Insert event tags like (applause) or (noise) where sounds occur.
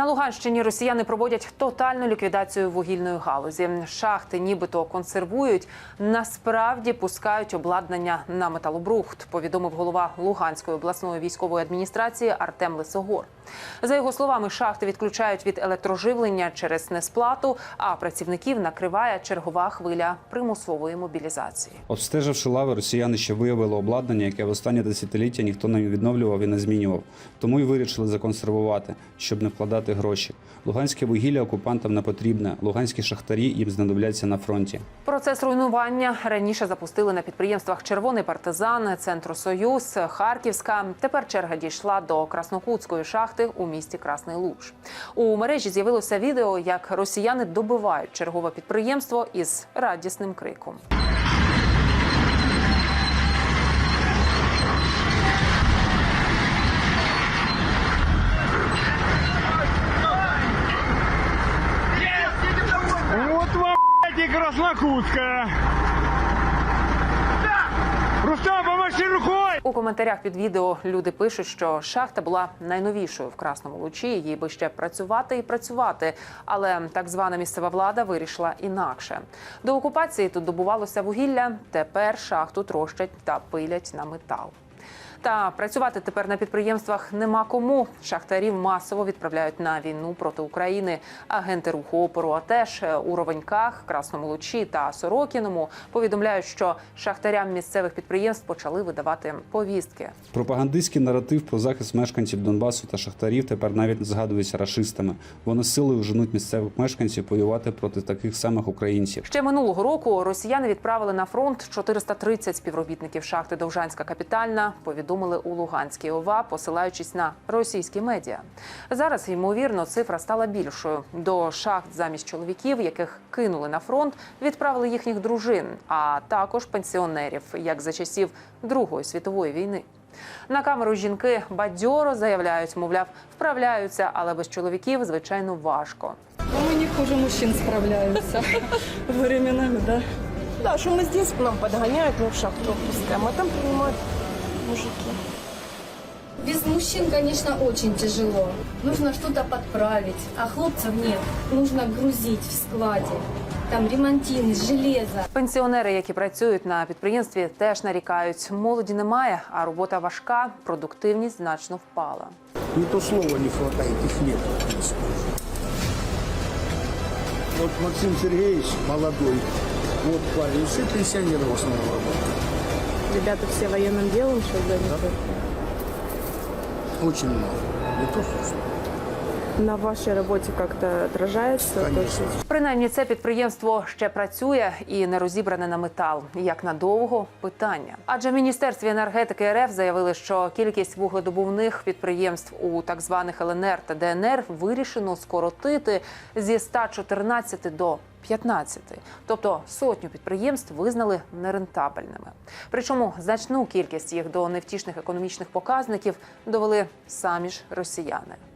На Луганщині росіяни проводять тотальну ліквідацію вугільної галузі. Шахти нібито консервують, насправді пускають обладнання на металобрухт. Повідомив голова Луганської обласної військової адміністрації Артем Лисогор. За його словами, шахти відключають від електроживлення через несплату, а працівників накриває чергова хвиля примусової мобілізації. Обстеживши лави, росіяни ще виявили обладнання, яке в останні десятиліття ніхто не відновлював і не змінював. Тому й вирішили законсервувати, щоб не вкладати гроші. Луганське вугілля окупантам не потрібне. Луганські шахтарі їм знадобляться на фронті. Процес руйнування раніше запустили на підприємствах Червоний партизан, Центру Союз, Харківська. Тепер черга дійшла до Краснокутської шахти у місті Красний Луч. У мережі з'явилося відео, як росіяни добивають чергове підприємство із радісним криком. Вот вам, блядь, Краснокутская. Рустам, помаши рукой! У коментарях під відео люди пишуть, що шахта була найновішою в красному лучі. Їй би ще працювати і працювати. Але так звана місцева влада вирішила інакше. До окупації тут добувалося вугілля. Тепер шахту трощать та пилять на метал. Та працювати тепер на підприємствах нема кому. Шахтарів масово відправляють на війну проти України. Агенти руху опору, а теж у Ровеньках, Красному Лучі та Сорокіному повідомляють, що шахтарям місцевих підприємств почали видавати повістки. Пропагандистський наратив про захист мешканців Донбасу та шахтарів тепер навіть згадується рашистами. Вони силою женуть місцевих мешканців воювати проти таких самих українців. Ще минулого року росіяни відправили на фронт 430 співробітників шахти Довжанська капітальна. Повідомили у Луганській ОВА, посилаючись на російські медіа. Зараз ймовірно цифра стала більшою. До шахт замість чоловіків, яких кинули на фронт, відправили їхніх дружин, а також пенсіонерів, як за часів Другої світової війни. На камеру жінки бадьоро заявляють, мовляв, вправляються, але без чоловіків звичайно важко. Ну, не хуже мужчин справляются (laughs) временами, да. Да, что мы здесь, нам подгоняют, мы в шахту пускаем, а там принимают мужики. Без мужчин, конечно, очень тяжело. Нужно что-то подправить, а хлопцев нет. Нужно грузить в складе. Там ремонтины, железо. Пенсіонери, які працюють на підприємстві, теж нарікають. Молоді немає, а робота важка, продуктивність значно впала. Не то слова не хватает, их нет. в принципе. Вот Максим Сергеевич молодой, вот парень, все пенсионеры в основном работают. Ребята все военным делом сейчас заняты. Очень много. Не то, что На вашей работе как-то отражается? то, Конечно. что Принаймні, це підприємство ще працює і не розібране на метал. Як надовго питання? Адже в міністерстві енергетики РФ заявили, що кількість вугледобувних підприємств у так званих ЛНР та ДНР вирішено скоротити зі 114 до 15. Тобто сотню підприємств визнали нерентабельними. Причому значну кількість їх до невтішних економічних показників довели самі ж росіяни.